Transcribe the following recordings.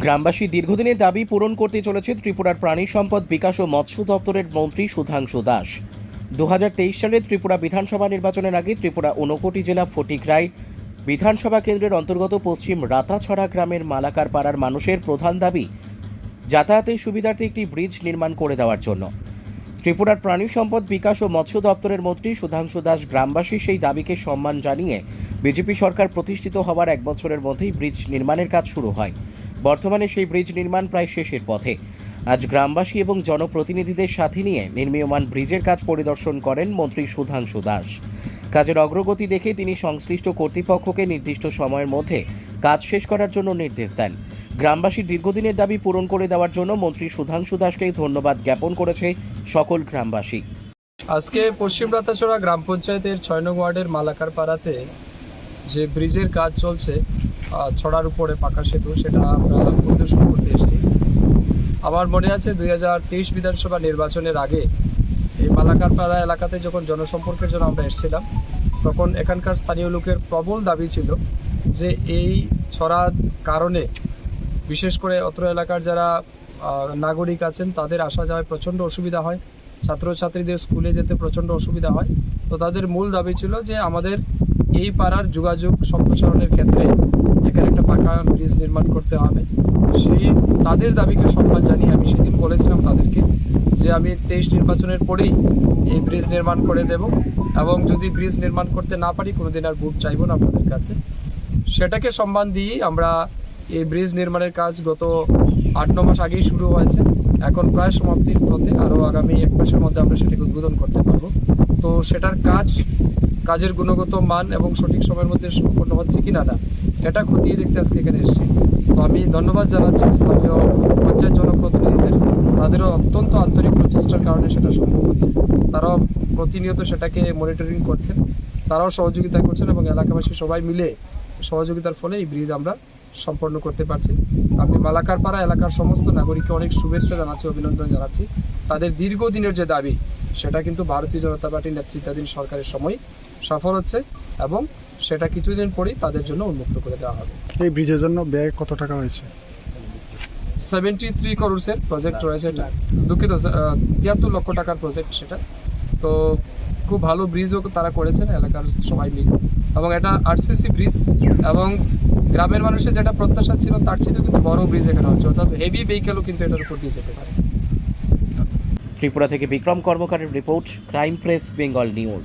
গ্রামবাসী দীর্ঘদিনের দাবি পূরণ করতে চলেছে ত্রিপুরার প্রাণী সম্পদ বিকাশ ও মৎস্য দপ্তরের মন্ত্রী সুধাংশু দাস। দু সালে ত্রিপুরা বিধানসভা নির্বাচনের আগে ত্রিপুরা ঊনকোটি জেলা ফটিকরাই বিধানসভা কেন্দ্রের অন্তর্গত পশ্চিম রাতাছড়া গ্রামের মালাকার পাড়ার মানুষের প্রধান দাবি, যাতায়াতের সুবিধার্থে একটি ব্রিজ নির্মাণ করে দেওয়ার জন্য। ত্রিপুরার প্রাণী সম্পদ বিকাশ ও মৎস্য দপ্তরের মন্ত্রী সুধাংশু দাস গ্রামবাসী সেই দাবিকে সম্মান জানিয়ে বিজেপি সরকার প্রতিষ্ঠিত হওয়ার এক বছরের মধ্যেই ব্রিজ নির্মাণের কাজ শুরু হয়। বর্তমানে সেই ব্রিজ নির্মাণ প্রায় শেষের পথে। আজ গ্রামবাসী এবং জনপ্রতিনিধিদের সাথে নিয়ে নির্মীয়মান ব্রিজের কাজ পরিদর্শন করেন মন্ত্রী সুধাংশু দাস। কাজের অগ্রগতি দেখে তিনি সংশ্লিষ্ট কর্তৃপক্ষকে নির্দিষ্ট সময়ের মধ্যে কাজ শেষ করার জন্য নির্দেশ দেন। গ্রামবাসীর দীর্ঘদিনের দাবি পূরণ করে দেওয়ার জন্য মন্ত্রী সুধাংশু দাসকে ধন্যবাদ জ্ঞাপন করেছে সকল গ্রামবাসী। আজকে পশ্চিম রাতাছড়া গ্রাম পঞ্চায়েতের ছয় নং ওয়ার্ডের মালাকার পাড়াতে যে ব্রিজের কাজ চলছে ছড়ার উপরে পাকা সেতু, সেটা আমরা পরিদর্শন করতে এসেছি। আমার মনে আছে দুই হাজার তেইশ বিধানসভা নির্বাচনের আগে এই মালাকার পাড়া এলাকাতে যখন জনসম্পর্কের জন্য আমরা এসেছিলাম, তখন এখানকার স্থানীয় লোকের প্রবল দাবি ছিল যে এই ছড়ার কারণে বিশেষ করে অত্র এলাকার যারা নাগরিক আছেন, তাদের আসা যাওয়ায় প্রচণ্ড অসুবিধা হয়। ছাত্রছাত্রীদের স্কুলে যেতে প্রচণ্ড অসুবিধা হয়। তো তাদের মূল দাবি ছিল যে আমাদের এই পাড়ার যোগাযোগ সম্প্রসারণের ক্ষেত্রে এখানে একটা পাকা ব্রিজ নির্মাণ করতে হবে। সেই তাদের দাবিকে সম্মান জানিয়ে আমি সেদিন বলেছিলাম তাদেরকে যে আমি তেইশ নির্বাচনের পরেই এই ব্রিজ নির্মাণ করে দেব এবং যদি ব্রিজ নির্মাণ করতে না পারি, কোনোদিন আর ভোট চাইব না আপনাদের কাছে। সেটাকে সম্মান দিয়েই আমরা এই ব্রিজ নির্মাণের কাজ গত আট, ন মাস আগেই শুরু হয়েছে। এখন প্রায় সমাপ্তির পথে আরও আগামী এক মাসের মধ্যে আমরা সেটাকে উদ্বোধন করতে পারব। তো সেটার কাজ, কাজের গুণগত মান এবং সঠিক সময়ের মধ্যে সম্পন্ন হচ্ছে কি না না, এটা খতিয়ে দেখতে আজকে এখানে এসেছি। ধন্যবাদ জানাচ্ছি স্থানীয় পঞ্চায়েত জনপ্রতিনিধিদের। তাদেরও অত্যন্ত আন্তরিক প্রচেষ্টার কারণে সেটা সম্ভব হচ্ছে। তারাও প্রতিনিয়ত সেটাকে মনিটরিং করছেন। তারাও সহযোগিতা করছেন এবং এলাকাবাসী সবাই মিলে সহযোগিতার ফলে এই ব্রিজ আমরা সম্পন্ন করতে পারছি। আমি মালাকার পাড়া এলাকার সমস্ত নাগরিককে অনেক শুভেচ্ছা জানাচ্ছি, অভিনন্দন জানাচ্ছি। তাদের দীর্ঘদিনের যে দাবি, সেটা কিন্তু ভারতীয় জনতা পার্টির নেতৃত্বাধীন সরকারের সময় সফল হচ্ছে এবং সেটা কিছুদিন পরেই তাদের জন্য উন্মুক্ত করে দেওয়া হবে। এই ব্রিজের জন্য ব্যয় কত টাকা হয়েছে? সেভেন্টি থ্রি করোড়সের প্রজেক্ট রয়েছে এটা। দুঃখিত তিয়াত্তর লক্ষ টাকার প্রজেক্ট সেটা। তো খুব ভালো ব্রিজও তারা করেছেন এলাকার সবাই মিলে। এবং এটা আরসিসি ব্রিজ এবং গ্রামের মানুষের যেটা প্রত্যাশা ছিল তার চেয়েও কিন্তু বড় ব্রিজ এখানে হচ্ছে। অর্থাৎ হেভি ভেহিকেলও কিন্তু এটার উপর দিয়ে যেতে পারে। ত্রিপুরা থেকে Bikram কর্মকারের report crime press Bengal news.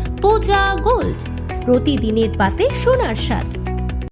পূজা গোল্ড। প্রতিদিনের পাতে সোনার স্বাদ।